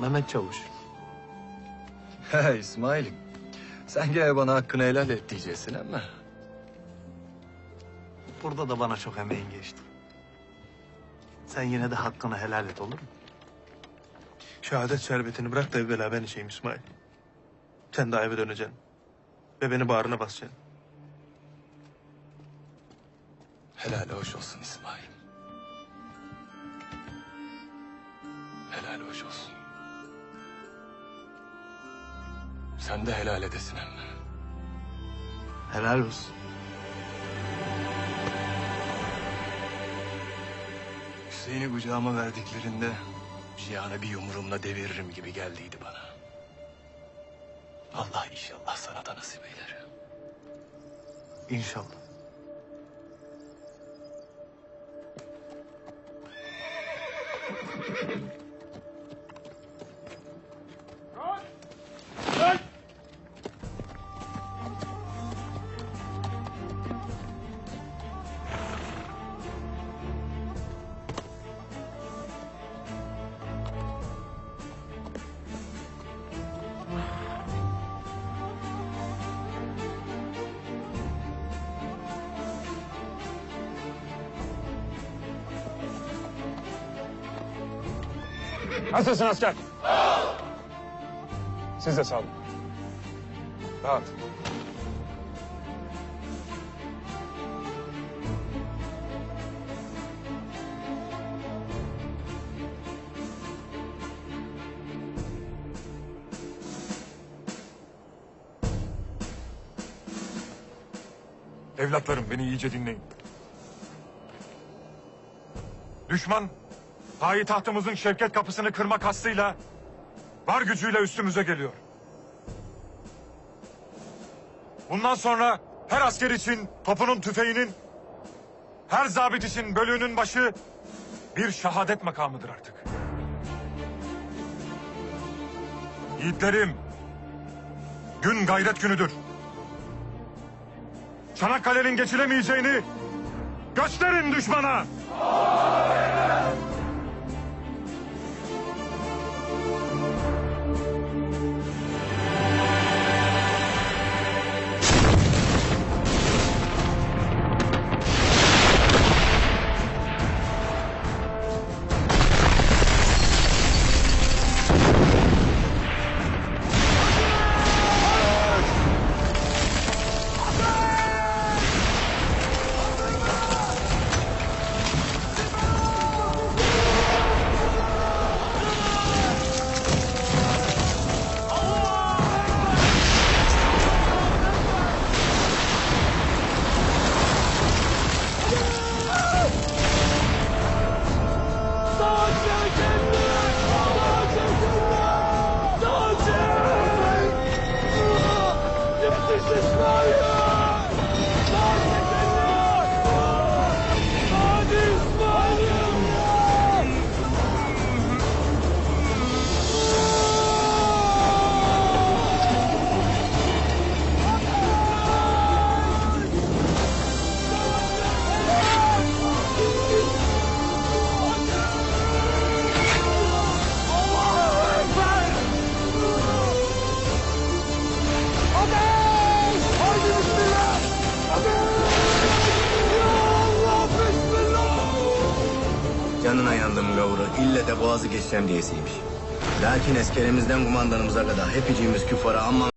Mehmet Çavuş. He İsmail'im. Sen gel bana hakkını helal et diyeceksin ama. Burada da bana çok emeğin geçti. Sen yine de hakkını helal et olur mu? Şehadet şerbetini bırak da evvela ben içeyim İsmail. Sen daha eve döneceksin. Ve beni bağrına basacaksın. Helal hoş olsun İsmail. Helal hoş olsun. Sen de helal edesin emmi. Helal olsun. Hüseyin'i kucağıma verdiklerinde Cihan'ı bir yumruğumla deviririm gibi geldiydi bana. Allah inşallah sana da nasip eyler. İnşallah. Nasılsın asker? Siz de sağ olun. Rahat. Evlatlarım beni iyice dinleyin. Düşman payitahtımızın Şevket kapısını kırma kastıyla var gücüyle üstümüze geliyor. Bundan sonra her asker için topunun tüfeğinin, her zabit için bölüğünün başı bir şehadet makamıdır artık. Yiğitlerim, gün gayret günüdür. Çanakkale'nin geçilemeyeceğini gösterin düşmana. Canına yandım gavuru. İlle de boğazı geçeceğim diyesiymiş. Lakin eskerimizden kumandanımıza kadar hepicimiz küfara ama